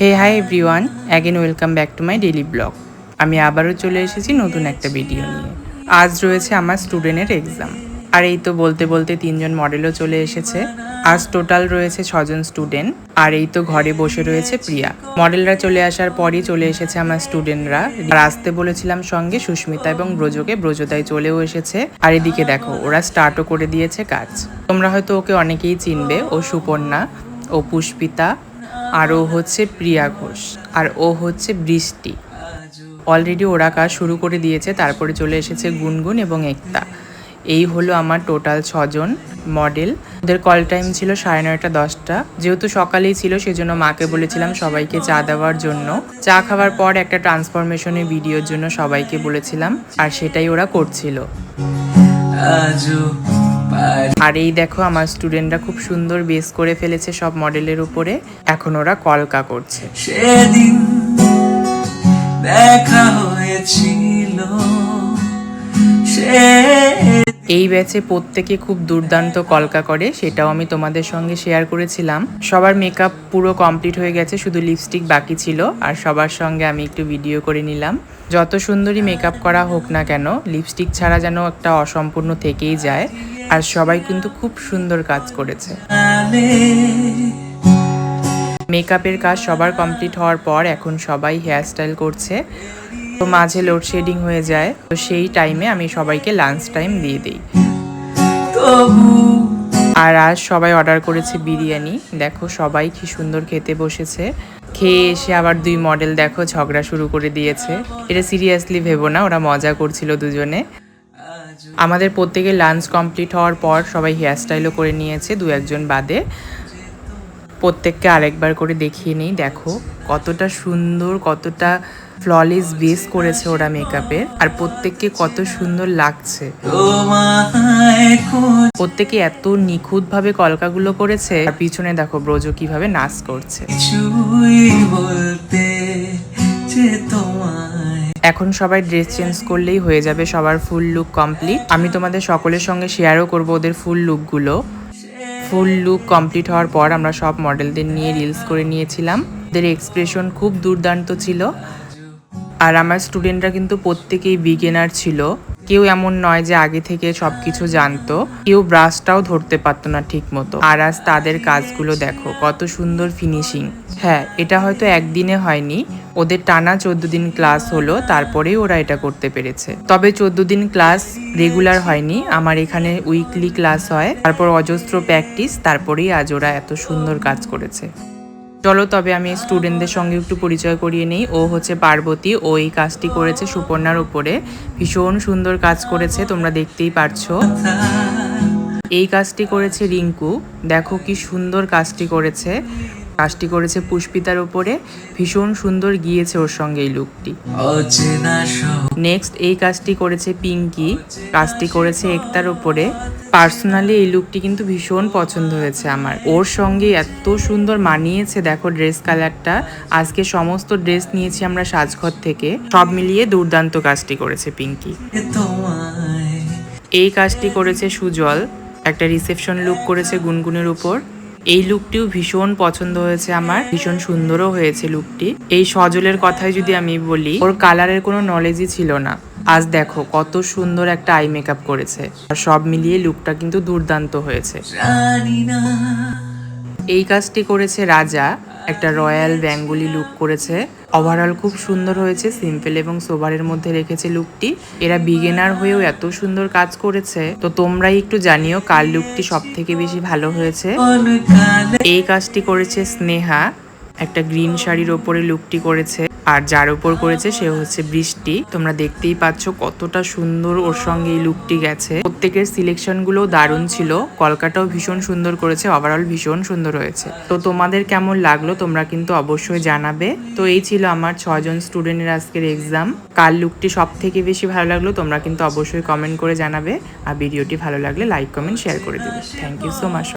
Hey hi everyone again welcome back to my daily vlog আমি আবারও চলে এসেছি নতুন একটা ভিডিও নিয়ে। আজ রয়েছে আমার স্টুডেন্টের এক্সাম আর এই তো বলতে বলতে তিনজন মডেলও চলে এসেছে। আজ টোটাল রয়েছে ছজন স্টুডেন্ট আর এই তো ঘরে বসে রয়েছে প্রিয়া। মডেলরা চলে আসার পরই চলে এসেছে আমার স্টুডেন্টরা আর আসতে বলেছিলাম সঙ্গে সুস্মিতা এবং ব্রজকে। ব্রজতাই চলেও এসেছে। আর এদিকে দেখো, ওরা স্টার্টও করে দিয়েছে কাজ। তোমরা হয়তো ওকে অনেকেই চিনবে। ও সুপর্ণা, ও পুষ্পিতা আর ও হচ্ছে প্রিয়া ঘোষ, আর ও হচ্ছে বৃষ্টি। অলরেডি ওরা কাজ শুরু করে দিয়েছে, তারপরে চলে এসেছে গুনগুন এবং একতা। এই হলো আমার টোটাল ছজন মডেল ওদের কল টাইম ছিল সাড়ে নয়টা দশটা। যেহেতু সকালেই ছিল, সেজন্য মাকে বলেছিলাম সবাইকে চা দেওয়ার জন্য। চা খাওয়ার পর একটা ট্রান্সফরমেশনের ভিডিওর জন্য সবাইকে বলেছিলাম, আর সেটাই ওরা করছিল। আর এই দেখো আমার স্টুডেন্টরা খুব সুন্দর বেস করে ফেলেছে সব মডেলের উপরে। এখন ওরা কলকা করছে। সেদিন দেখা হয়েছিল। এই ব্যাচে প্রত্যেকে খুব দুর্দান্ত কলকা করে সেটাও আমি তোমাদের সঙ্গে শেয়ার করেছিলাম। সবার মেকআপ পুরো কমপ্লিট হয়ে গেছে শুধু লিপস্টিক বাকি ছিল আর সবার সঙ্গে আমি একটু ভিডিও করে নিলাম। যত সুন্দরী মেকআপ করা হোক না কেন লিপস্টিক ছাড়া যেন একটা অসম্পূর্ণ থেকেই যায়। আর সবাই কিন্তু খুব সুন্দর কাজ করেছে। মেকআপের কাজ সবার কমপ্লিট হওয়ার পর এখন সবাই হেয়ারস্টাইল করছে। তো মাঝে লোডশেডিং হয়ে যায়। তো সেই টাইমে আমি সবাইকে লাঞ্চ টাইম দিয়ে দিই। আর আজ সবাই অর্ডার করেছে বিরিয়ানি। দেখো সবাই কি সুন্দর খেতে বসেছে। খেয়ে এসে আবার দুই মডেল দেখো ঝগড়া শুরু করে দিয়েছে। এটা সিরিয়াসলি ভেবো না, ওরা মজা করছিল দুজনে। আমাদের প্রত্যেকের লাঞ্চ কমপ্লিট হওয়ার পর সবাই হেয়ারস্টাইলও করে নিয়েছে, দু একজন বাদে। প্রত্যেককে আরেকবার করে দেখিয়ে নিই, দেখো কতটা সুন্দর, কতটা ফ্ললেস বেস করেছে ওরা মেকআপের আর প্রত্যেককে কত সুন্দর লাগছে। প্রত্যেকে এত নিখুঁতভাবে কলকাগুলো করেছে, আর পিছনে দেখো ব্রজ কীভাবে নাচ করছে। তোমায় এখন সবাই ড্রেস চেঞ্জ করলেই হয়ে যাবে, সবার ফুল লুক কমপ্লিট আমি তোমাদের সকলের সঙ্গে শেয়ারও করব ওদের ফুল লুকগুলো ফুল লুক কমপ্লিট হওয়ার পর আমরা সব মডেলদের নিয়ে রিলস করে নিয়েছিলাম। ওদের এক্সপ্রেশন খুব দুর্দান্ত ছিল। আর আমার স্টুডেন্টরা কিন্তু প্রত্যেকেই বিগেনার ছিল। কেউ এমন নয় যে আগে থেকে সবকিছু জানতো। কেউ ব্রাশটাও ধরতে পারতো না ঠিক মতো আর আজ তাদের কাজগুলো দেখো, কত সুন্দর ফিনিশিং হ্যাঁ এটা হয়তো একদিনে হয়নি। ওদের টানা চোদ্দ দিন ক্লাস হলো, তারপরেই ওরা এটা করতে পেরেছে। তবে চোদ্দ দিন ক্লাস রেগুলার হয়নি। আমার এখানে উইকলি ক্লাস হয়। তারপর অজস্র প্র্যাকটিস তারপরেই আজ ওরা এত সুন্দর কাজ করেছে। চলো তবে আমি স্টুডেন্টদের সঙ্গে একটু পরিচয় করিয়ে নিই। ও হচ্ছে পার্বতী। ও এই কাজটি করেছে সুপর্ণার উপরে ভীষণ সুন্দর কাজ করেছে, তোমরা দেখতেই পারছ। এই কাজটি করেছে রিঙ্কু। দেখো কি সুন্দর কাজটি করেছে। কাজটি করেছে পুষ্পিতার উপরে। ভীষণ সুন্দর গিয়েছে ওর সঙ্গে এই লুকটি। নেক্সট এই কাজটি করেছে পিঙ্কি। কাজটি করেছে একতার উপরে। পার্সোনালি এই লুকটি কিন্তু ভীষণ পছন্দ হয়েছে আমার। ওর সঙ্গে এত সুন্দর মানিয়েছে দেখো ড্রেস কালারটা আজকে সমস্ত ড্রেস নিয়েছি আমরা সাজঘর থেকে। সব মিলিয়ে দুর্দান্ত কাজটি করেছে পিঙ্কি। এই কাজটি করেছে সুজল। একটা রিসেপশন লুক করেছে গুনগুনের উপর। এই লুকটিও ভীষণ পছন্দ হয়েছে আমার। ভীষণ সুন্দরও হয়েছে লুকটি। এই সজলের কথাই যদি আমি বলি ওর কালারের কোনো নলেজই ছিল না। আজ দেখো কত সুন্দর একটা আই মেকআপ করেছে। আর সব মিলিয়ে লুকটা কিন্তু দুর্দান্ত হয়েছে। এই কাজটি করেছে রাজা। একটা রয়্যাল বেঙ্গলি লুক করেছে। ওভারঅল খুব সুন্দর হয়েছে, সিম্পল এবং সোবারের মধ্যে রেখেছে লুকটি। এরা বিগেনার হয়েও এত সুন্দর কাজ করেছে। তো তোমরাই একটু জানিও কার লুকটি সব থেকে বেশি ভালো হয়েছে। এই কাজটি করেছে স্নেহা, একটা গ্রিন শাড়ির ওপরে লুকটি করেছে। আর যার উপর করেছে সে হচ্ছে বৃষ্টি। তোমরা দেখতেই পাচ্ছ কতটা সুন্দর ওর সঙ্গে এই লুকটি গেছে। প্রত্যেকের সিলেকশনগুলো দারুণ ছিল। কলকাতাও ভীষণ সুন্দর করেছে ওভারঅল ভীষণ সুন্দর হয়েছে। তো তোমাদের কেমন লাগল তোমরা কিন্তু অবশ্যই জানাবে। তো এই ছিল আমার ছজন স্টুডেন্টের আজকের এক্সাম কার লুকটি সব থেকে বেশি ভালো লাগল তোমরা কিন্তু অবশ্যই কমেন্ট করে জানাবে। আর ভিডিওটি ভালো লাগলে লাইক কমেন্ট শেয়ার করে দেবে। Thank you so much